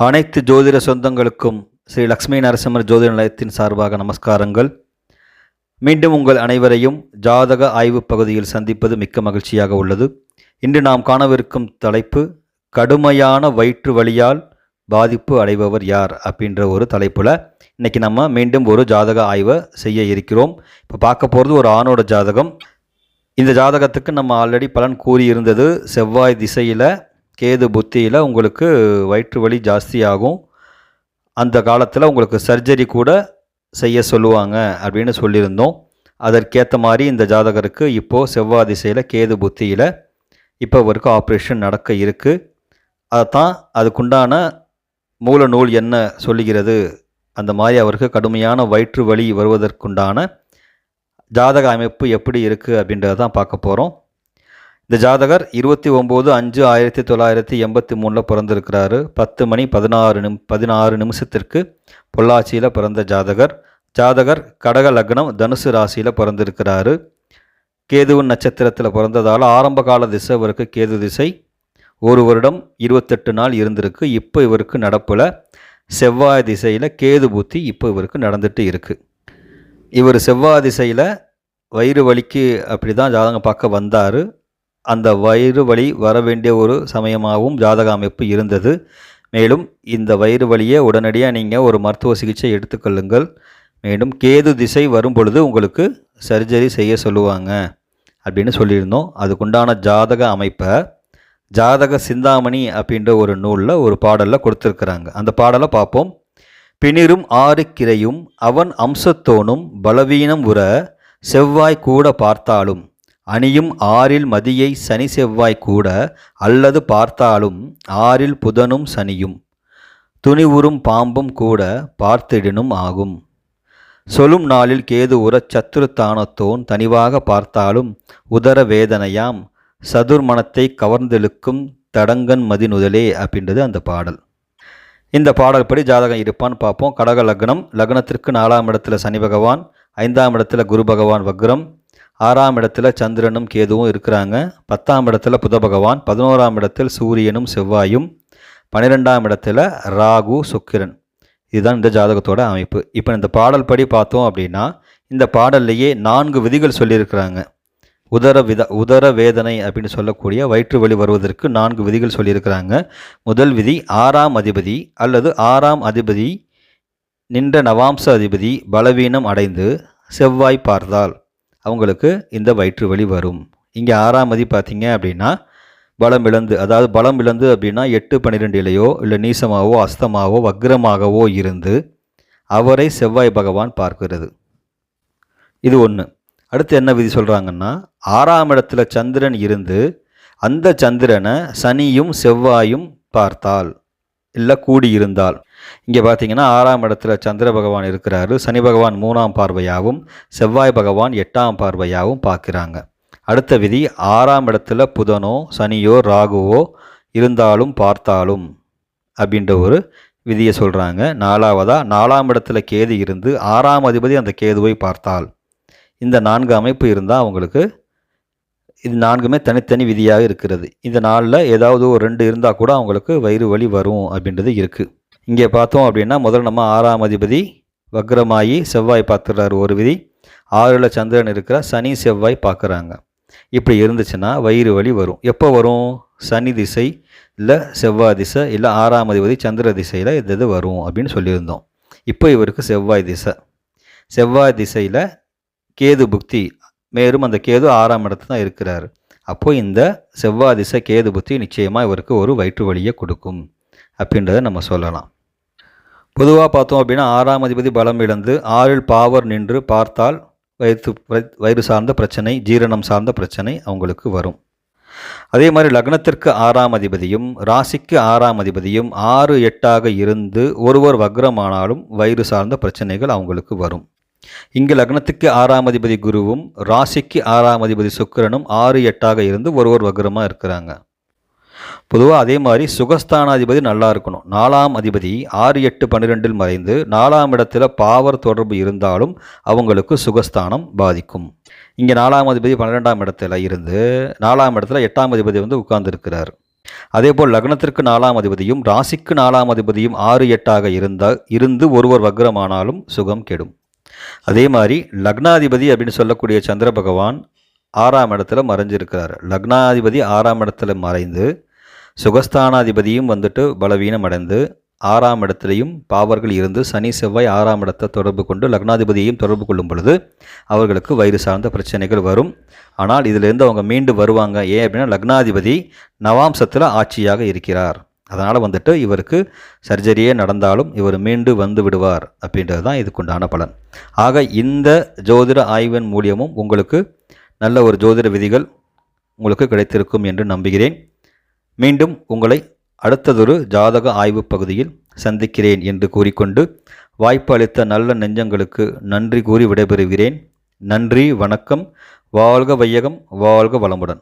அனைத்து ஜோதிட சொந்தங்களுக்கும் ஸ்ரீ லக்ஷ்மி நரசிம்மர் ஜோதிட நிலையத்தின் சார்பாக நமஸ்காரங்கள். மீண்டும் உங்கள் அனைவரையும் ஜாதக ஆய்வு பகுதியில் சந்திப்பது மிக்க மகிழ்ச்சியாக உள்ளது. இன்று நாம் காணவிருக்கும் தலைப்பு கடுமையான வயிற்று வழியால் பாதிப்பு அடைபவர் யார்? அப்படின்ற ஒரு தலைப்பில் இன்றைக்கி நம்ம மீண்டும் ஒரு ஜாதக ஆய்வை செய்ய இருக்கிறோம். இப்போ பார்க்க போகிறது ஒரு ஆணோட ஜாதகம். இந்த ஜாதகத்துக்கு நம்ம ஆல்ரெடி பலன் கூறியிருந்தது. செவ்வாய் திசையில் கேது புத்தியில் உங்களுக்கு வயிற்று வலி ஜாஸ்தியாகும். அந்த காலத்தில் உங்களுக்கு சர்ஜரி கூட செய்ய சொல்லுவாங்க அப்படின்னு சொல்லியிருந்தோம். அதற்கேற்ற மாதிரி இந்த ஜாதகருக்கு இப்போது செவ்வாய் திசையில் கேது புத்தியில் இப்போ அவருக்கு ஆப்ரேஷன் நடக்க இருக்குது அதைத்தான் அதுக்குண்டான மூல நூல் என்ன சொல்லுகிறது? அந்த மாதிரி அவருக்கு கடுமையான வயிற்று வலி வருவதற்குண்டான ஜாதக அமைப்பு எப்படி இருக்குது அப்படின்றத தான் பார்க்க போகிறோம் இந்த ஜாதகர் இருபத்தி ஒம்பது அஞ்சு ஆயிரத்தி தொள்ளாயிரத்தி எண்பத்தி மூணில் பிறந்திருக்கிறாரு. பத்து மணி பதினாறு நிம் பதினாறு நிமிஷத்திற்கு பொள்ளாச்சியில் பிறந்த ஜாதகர். ஜாதகர் கடக லக்னம் தனுசு ராசியில் பிறந்திருக்கிறாரு. கேதுவின் நட்சத்திரத்தில் பிறந்ததால் ஆரம்ப கால திசை இவருக்கு கேது திசை. ஒரு வருடம் இருபத்தெட்டு நாள் இருந்திருக்கு. இப்போ இவருக்கு நடப்பில் செவ்வாய் திசையில் கேது புத்தி இப்போ இவருக்கு நடந்துட்டு இருக்குது இவர் செவ்வாய் திசையில் வயிறு வலிக்கு அப்படி தான் ஜாதகம் பார்க்க வந்தார். அந்த வயிறு வலி வர வேண்டிய ஒரு சமயமாகவும் ஜாதக அமைப்பு இருந்தது. மேலும் இந்த வயிறு வலியை உடனடியாக நீங்கள் ஒரு மருத்துவ சிகிச்சை எடுத்துக்கொள்ளுங்கள். மேலும் கேது திசை வரும் பொழுது உங்களுக்கு சர்ஜரி செய்ய சொல்லுவாங்க அப்படின்னு சொல்லியிருந்தோம். அதுக்குண்டான ஜாதக அமைப்பை ஜாதக சிந்தாமணி அப்படின்ற ஒரு நூலில் ஒரு பாடலில் கொடுத்துருக்குறாங்க. அந்த பாடலை பார்ப்போம். பிணிரும் ஆறு கிரையும் அவன் அம்சத்தோனும் பலவீனம் உற செவ்வாய் கூட பார்த்தாலும் அணியும் ஆறில் மதியை சனி செவ்வாய் கூட அல்லது பார்த்தாலும் ஆறில் புதனும் சனியும். துணிவுறும் பாம்பும் கூட பார்த்திடினும் ஆகும். சொல்லும் நாளில் கேது உறச் சத்துருத்தானத்தோன் தனிவாக பார்த்தாலும் உதர வேதனையாம். சதுர்மனத்தை கவர்ந்தெழுக்கும் தடங்கன் மதிநுதலே அப்படின்றது அந்த பாடல். இந்த பாடல் படி ஜாதகம் இருப்பான்னு பார்ப்போம். கடக லக்னம் லக்னத்திற்கு நாலாம் இடத்துல சனி பகவான் ஐந்தாம் இடத்துல குரு பகவான் வக்ரம். ஆறாம் இடத்துல சந்திரனும் கேதுவும் இருக்கிறாங்க. பத்தாம் இடத்துல புத பகவான் பதினோராம் இடத்தில் சூரியனும் செவ்வாயும் பன்னிரெண்டாம் இடத்துல ராகு சுக்கிரன். இதுதான் இந்த ஜாதகத்தோட அமைப்பு. இப்போ இந்த பாடல் படி பார்த்தோம் அப்படின்னா இந்த பாடல்லையே நான்கு விதிகள் சொல்லியிருக்கிறாங்க. உதர வித உதர வேதனை அப்படின்னு சொல்லக்கூடிய வயிற்று வலி வருவதற்கு நான்கு விதிகள் சொல்லியிருக்கிறாங்க. முதல் விதி ஆறாம் அதிபதி அல்லது ஆறாம் அதிபதி நின்ற நவாம்ச அதிபதி பலவீனம் அடைந்து செவ்வாய் பார்த்தால். அவங்களுக்கு இந்த வயிற்று வலி வரும். இங்கே ஆறாம் மதி பார்த்தீங்க அப்படின்னா பலம் இழந்து அதாவது பலம் இழந்து அப்படின்னா எட்டு பன்னிரெண்டிலேயோ இல்லை நீசமாகவோ அஸ்தமாகவோ வக்ரமாகவோ இருந்து அவரை செவ்வாய் பகவான் பார்க்கிறது. இது ஒன்று அடுத்து என்ன விதி சொல்கிறாங்கன்னா ஆறாம் இடத்துல சந்திரன் இருந்து அந்த சந்திரனை சனியும் செவ்வாயும் பார்த்தால். இல்லை கூடி இருந்தால் இங்கே பார்த்தீங்கன்னா ஆறாம் இடத்துல சந்திர பகவான் இருக்கிறாரு. சனி பகவான் மூணாம் பார்வையாகவும் செவ்வாய் பகவான் எட்டாம் பார்வையாகவும் பார்க்குறாங்க. அடுத்த விதி ஆறாம் இடத்துல புதனோ சனியோ ராகுவோ இருந்தாலும் பார்த்தாலும் அப்படின்ற ஒரு விதியை சொல்கிறாங்க நாலாவதாக நாலாம் இடத்துல கேது இருந்து ஆறாம் அதிபதி அந்த கேதுவை பார்த்தால். இந்த நான்கு அமைப்பு இருந்தால் அவங்களுக்கு இது நான்குமே தனித்தனி விதியாக இருக்கிறது. இந்த நாளில் ஏதாவது ஒரு ரெண்டு இருந்தால் கூட அவங்களுக்கு வயிறு வலி வரும் அப்படின்றது இருக்குது இங்கே பார்த்தோம் அப்படின்னா முதல்ல நம்ம ஆறாம் அதிபதி வக்ரமாயி செவ்வாய் பார்த்துறாரு ஒரு விதி. ஆறில் சந்திரன் இருக்கிற சனி செவ்வாய் பார்க்குறாங்க. இப்படி இருந்துச்சுன்னா வயிறு வலி வரும். எப்போ வரும்? சனி திசை இல்லை செவ்வாய் திசை இல்லை ஆறாம் அதிபதி சந்திர திசையில் இது இது வரும் அப்படின்னு சொல்லியிருந்தோம். இப்போ இவருக்கு செவ்வாய் திசை. செவ்வாய் திசையில் கேது புக்தி மேலும் அந்த கேது ஆறாம் இடத்துல தான் இருக்கிறார். அப்போது இந்த செவ்வாய் திசை கேது புத்தி நிச்சயமாக இவருக்கு ஒரு வயிற்று வழியை கொடுக்கும் அப்படின்றத நம்ம சொல்லலாம். பொதுவாக பார்த்தோம் அப்படின்னா ஆறாம் அதிபதி பலம் இழந்து ஆறில் பாவர் நின்று பார்த்தால் வயிற்று வயிறு சார்ந்த பிரச்சனை ஜீரணம் சார்ந்த பிரச்சனை அவங்களுக்கு வரும். அதே மாதிரி லக்னத்திற்கு ஆறாம் அதிபதியும் ராசிக்கு ஆறாம் அதிபதியும் ஆறு எட்டாக இருந்து ஒருவர் வக்ரமானாலும் வயிறு சார்ந்த பிரச்சனைகள் அவங்களுக்கு வரும். இங்கு லக்னத்துக்கு ஆறாம் அதிபதி குருவும் ராசிக்கு ஆறாம் அதிபதி சுக்கிரனும் ஆறு எட்டாக இருந்து ஒருவர் வக்ரமாக இருக்கிறாங்க. பொதுவாக அதே மாதிரி சுகஸ்தானாதிபதி நல்லா இருக்கணும். நாலாம் அதிபதி ஆறு எட்டு பன்னிரெண்டில் மறைந்து நாலாம் இடத்துல பாவர் தொடர்பு இருந்தாலும் அவங்களுக்கு சுகஸ்தானம் பாதிக்கும். இங்கே நாலாம் அதிபதி பன்னிரெண்டாம் இடத்துல இருந்து நாலாம் இடத்துல எட்டாம் அதிபதி வந்து உட்கார்ந்துருக்கிறார். அதேபோல் லக்னத்திற்கு நாலாம் அதிபதியும் ராசிக்கு நாலாம் அதிபதியும் ஆறு எட்டாக இருந்தால் இருந்து ஒருவர் வக்ரமானாலும் சுகம் கெடும். அதே மாதிரி லக்னாதிபதி அப்படின்னு சொல்லக்கூடிய சந்திர பகவான் ஆறாம் இடத்துல மறைஞ்சிருக்கிறார். லக்னாதிபதி ஆறாம் இடத்துல மறைந்து சுகஸ்தானாதிபதியும் வந்துட்டு பலவீனம் அடைந்து ஆறாம் இடத்துலையும் பாவர்கள் இருந்து சனி செவ்வாய் ஆறாம் இடத்தை தொடர்பு கொண்டு லக்னாதிபதியையும் தொடர்பு கொள்ளும் பொழுது அவர்களுக்கு வயிறு சார்ந்த பிரச்சனைகள் வரும். ஆனால் இதிலிருந்து அவங்க மீண்டு வருவாங்க. ஏன் அப்படின்னா லக்னாதிபதி நவாம்சத்தில் ஆட்சியாக இருக்கிறார். அதனால் வந்துட்டு இவருக்கு சர்ஜரியே நடந்தாலும் இவர் மீண்டு வந்து விடுவார் அப்படின்றது தான் இதுக்குண்டான பலன். ஆக இந்த ஜோதிட ஆய்வின் மூலியமும் உங்களுக்கு நல்ல ஒரு ஜோதிட விதிகள் உங்களுக்கு கிடைத்திருக்கும் என்று நம்புகிறேன். மீண்டும் உங்களை அடுத்ததொரு ஜாதக ஆய்வு பகுதியில் சந்திக்கிறேன் என்று கூறிக்கொண்டு வாய்ப்பு அளித்த நல்ல நெஞ்சங்களுக்கு நன்றி கூறி விடைபெறுகிறேன். நன்றி வணக்கம். வாழ்க வையகம் வாழ்க வளமுடன்.